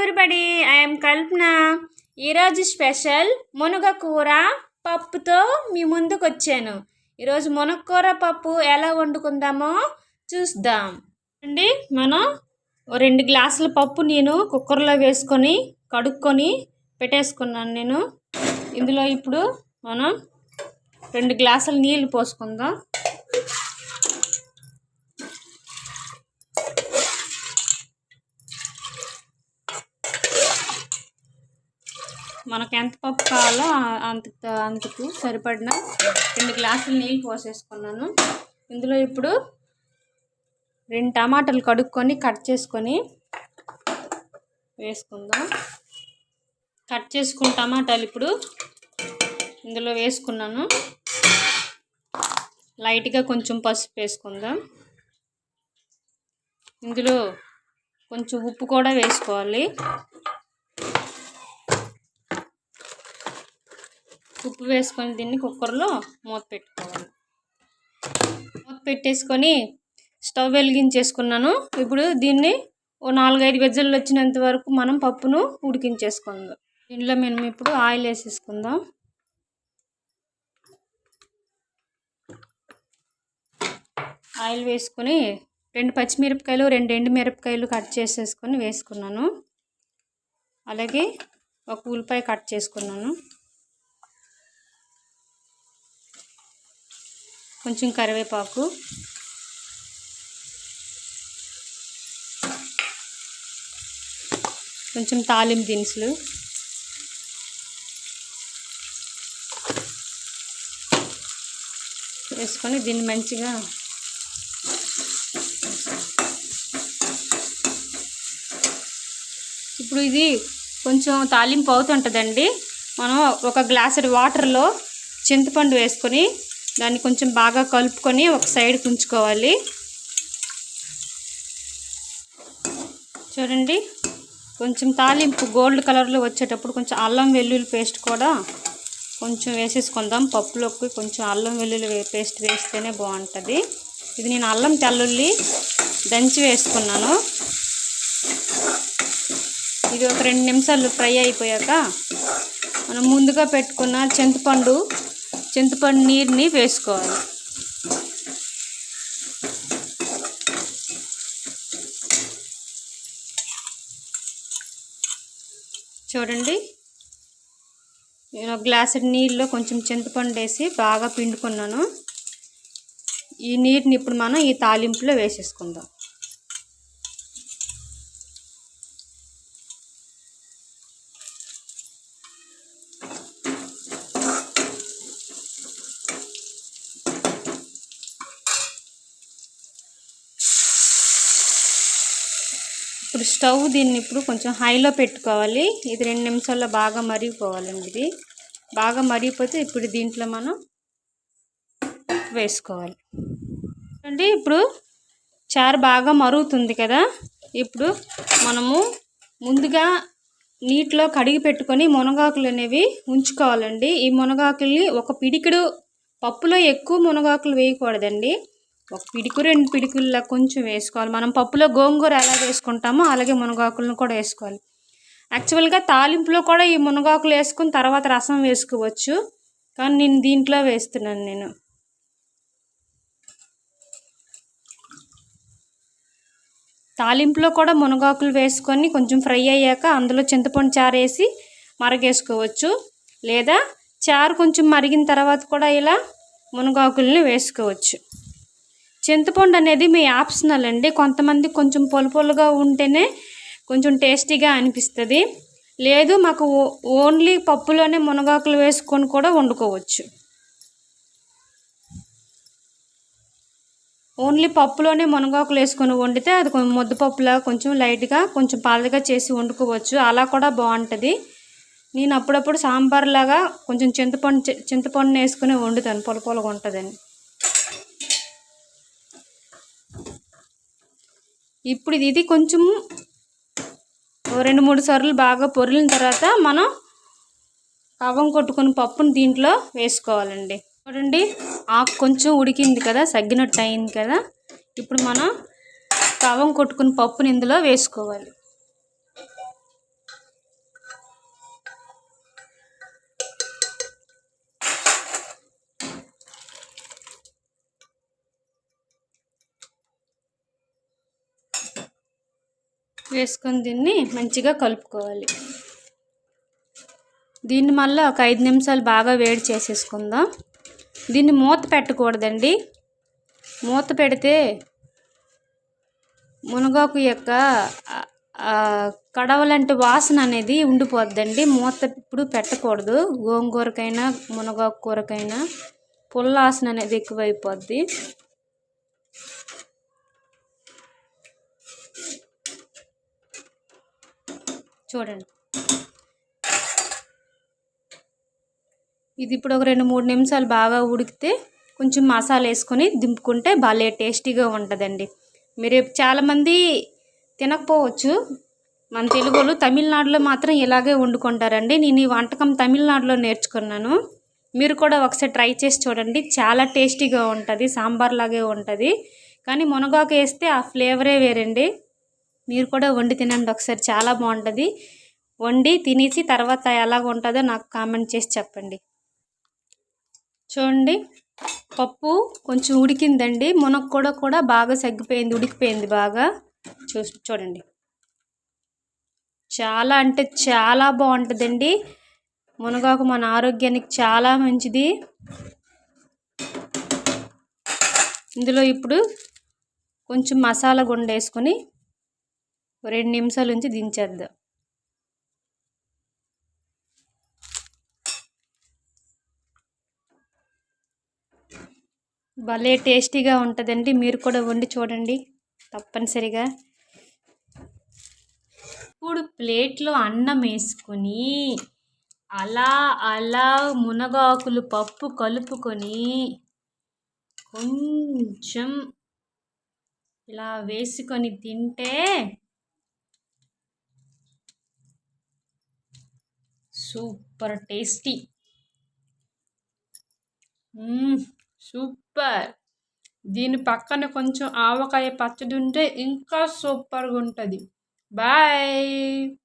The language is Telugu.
ఎవరిబడి ఐఎమ్ కల్పన ఈరోజు స్పెషల్ మునగ కూర పప్పుతో మీ ముందుకు వచ్చాను ఈరోజు మునగకూర పప్పు ఎలా వండుకుందామో చూద్దాం. అండి మనం రెండు గ్లాసుల పప్పు నేను కుక్కర్లో వేసుకొని కడుక్కొని పెట్టేసుకున్నాను నేను. ఇందులో ఇప్పుడు మనం రెండు గ్లాసుల నీళ్ళు పోసుకుందాం. మనకు ఎంత పప్పు కావాలో అంత అంతకు సరిపడిన రెండు గ్లాసులు నీళ్ళు పోసేసుకున్నాను. ఇందులో ఇప్పుడు రెండు టమాటాలు కడుక్కొని కట్ చేసుకొని వేసుకుందాం. కట్ చేసుకున్న టమాటాలు ఇప్పుడు ఇందులో వేసుకున్నాను. లైట్గా కొంచెం పసుపు వేసుకుందాం. ఇందులో కొంచెం ఉప్పు కూడా వేసుకోవాలి. ఉప్పు వేసుకొని దీన్ని కుక్కర్లో మూత పెట్టుకోవాలి. మూత పెట్టేసుకొని స్టవ్ వెలిగించేసుకున్నాను. ఇప్పుడు దీన్ని ఓ నాలుగైదు వెజ్జలు వచ్చినంత వరకు మనం పప్పును ఉడికించేసుకుందాం. దీనిలో మనం ఇప్పుడు ఆయిల్ వేసేసుకుందాం. ఆయిల్ వేసుకొని రెండు పచ్చిమిరపకాయలు రెండు ఎండుమిరపకాయలు కట్ చేసేసుకొని వేసుకున్నాను. అలాగే ఒక ఉల్లిపాయ కట్ చేసుకున్నాను. కొంచెం కరివేపాకు. కొంచెం తాలింపు దినుసులు. వేసుకొని దీన్ని మంచిగా ఇప్పుడు ఇది కొంచెం తాలింపు అవుతుంటుందండి. మనం ఒక గ్లాసుడు వాటర్లో చింతపండు వేసుకొని దాన్ని కొంచెం బాగా కలుపుకొని ఒక సైడ్ ఉంచుకోవాలి చూడండి కొంచెం తాలింపు గోల్డ్ కలర్లో వచ్చేటప్పుడు కొంచెం అల్లం వెల్లుల్లి పేస్ట్ కూడా కొంచెం వేసేసుకుందాం. పప్పులోకి కొంచెం అల్లం వెల్లుల్లి పేస్ట్ వేస్తేనే బాగుంటుంది. ఇది నేను అల్లం తెల్లుల్లి దంచి వేసుకున్నాను. ఇది ఒక రెండు నిమిషాలు ఫ్రై అయిపోయాక మనం ముందుగా పెట్టుకున్న చింతపండు చింతపండు నీరుని వేసుకోవాలి. చూడండి. నేను ఒక గ్లాసు నీళ్ళలో కొంచెం చింతపండు వేసి బాగా పిండుకున్నాను. ఈ నీటిని ఇప్పుడు మనం ఈ తాలింపులో వేసేసుకుందాం. ఇప్పుడు స్టవ్ దీన్ని ఇప్పుడు కొంచెం హైలో పెట్టుకోవాలి. ఇది రెండు నిమిషాల్లో బాగా మరిగిపోవాలండి ఇది. బాగా మరిగిపోతే ఇప్పుడు దీంట్లో మనం వేసుకోవాలి. అండి ఇప్పుడు చారు బాగా మరుగుతుంది కదా. ఇప్పుడు మనము ముందుగా నీటిలో కడిగి పెట్టుకొని మునగాకులు అనేవి ఉంచుకోవాలండి. ఈ మునగాకుల్ని ఒక పిడికిడు పప్పులో ఎక్కువ మునగాకులు వేయకూడదండి. ఒక పిడికు రెండు పిడికిల్లా కొంచెం వేసుకోవాలి. మనం పప్పులో గోంగూర ఎలా వేసుకుంటామో అలాగే మునగాకులను కూడా వేసుకోవాలి. యాక్చువల్గా తాలింపులో కూడా ఈ మునగాకులు వేసుకుని తర్వాత రసం వేసుకోవచ్చు. కానీ నేను దీంట్లో వేస్తున్నాను నేను. తాలింపులో కూడా మునగాకులు వేసుకొని కొంచెం ఫ్రై అయ్యాక అందులో చింతపండు చారు వేసి మరగేసుకోవచ్చు. లేదా చారు కొంచెం మరిగిన తర్వాత కూడా ఇలా మునగాకుల్ని వేసుకోవచ్చు. చింతపండు అనేది మీ ఆప్షనల్ అండి. కొంతమంది కొంచెం పొలు పొలుగా ఉంటేనే కొంచెం టేస్టీగా అనిపిస్తుంది. లేదు మాకు ఓ- ఓన్లీ పప్పులోనే మునగాకులు వేసుకొని కూడా వండుకోవచ్చు. ఓన్లీ పప్పులోనే మునగాకులు వేసుకొని వండితే అది కొంచెం ముద్దపప్పులా కొంచెం లైట్గా కొంచెం పాలగా చేసి వండుకోవచ్చు. అలా కూడా బాగుంటుంది. నేను అప్పుడప్పుడు సాంబార్లాగా కొంచెం చింతపండు చి- చింతపండు వేసుకుని వండుతాను. పొలపొలగా ఉంటుందని. ఇప్పుడు ఇది- ఇది కొంచెం ఓ రెండు మూడు సార్లు బాగా పొరిలిన తర్వాత మనం కవ్వం కొట్టుకుని పప్పుని దీంట్లో వేసుకోవాలండి. చూడండి ఆకు కొంచెం ఉడికింది కదా సగ్గినట్టు అయింది కదా. ఇప్పుడు మనం కవ్వం కొట్టుకుని పప్పుని ఇందులో వేసుకోవాలి. వేసుకొని దీన్ని మంచిగా కలుపుకోవాలి. దీన్ని మళ్ళీ ఒక ఐదు నిమిషాలు బాగా వేడి చేసేసుకుందాం. దీన్ని మూత పెట్టకూడదండి. మూత పెడితే మునగాకు యొక్క కడవలంటి వాసన అనేది ఉండిపోద్దండి. మూత ఇప్పుడు పెట్టకూడదు. గోంగూరకైనా మునగాకు కూరకైనా పుల్ల వాసన అనేది ఎక్కువైపోద్ది. చూడండి. ఇది ఇప్పుడు ఒక రెండు మూడు నిమిషాలు బాగా ఉడికితే కొంచెం మసాలా వేసుకొని దింపుకుంటే భలే టేస్టీగా ఉంటుందండి. మీరు చాలామంది తినకపోవచ్చు. మన తెలుగులో తమిళనాడులో మాత్రం ఇలాగే వండుకుంటారండి. నేను ఈ వంటకం తమిళనాడులో నేర్చుకున్నాను. మీరు కూడా ఒకసారి ట్రై చేసి చూడండి. చాలా టేస్టీగా ఉంటుంది సాంబార్ లాగే ఉంటుంది. కానీ మునగాకు వేస్తే ఆ ఫ్లేవరే వేరండి. మీరు కూడా వండి తినండి ఒకసారి చాలా బాగుంటుంది. వండి తినేసి తర్వాత ఎలాగ ఉంటుందో నాకు కామెంట్ చేసి చెప్పండి. చూడండి పప్పు కొంచెం ఉడికిందండి. మునగ కూడా కూడా బాగా సగ్గిపోయింది ఉడికిపోయింది బాగా. చూ చూడండి. చాలా అంటే చాలా బాగుంటుందండి. మునగాకు మన ఆరోగ్యానికి చాలా మంచిది. ఇందులో ఇప్పుడు కొంచెం మసాలా గుండ వేసుకొని రెండు నిమిషాల నుంచి దించేద్దాం. భలే టేస్టీగా ఉంటుందండి. మీరు కూడా వండి చూడండి తప్పనిసరిగా. ఇప్పుడు ప్లేట్లో అన్నం వేసుకొని అలా అలా మునగాకులు పప్పు కలుపుకొని కొంచెం ఇలా వేసుకొని తింటే సూపర్ టేస్టీ. సూపర్. దీని పక్కన కొంచెం ఆవకాయ పచ్చడి ఉంటే ఇంకా సూపర్గా ఉంటుంది బాయ్.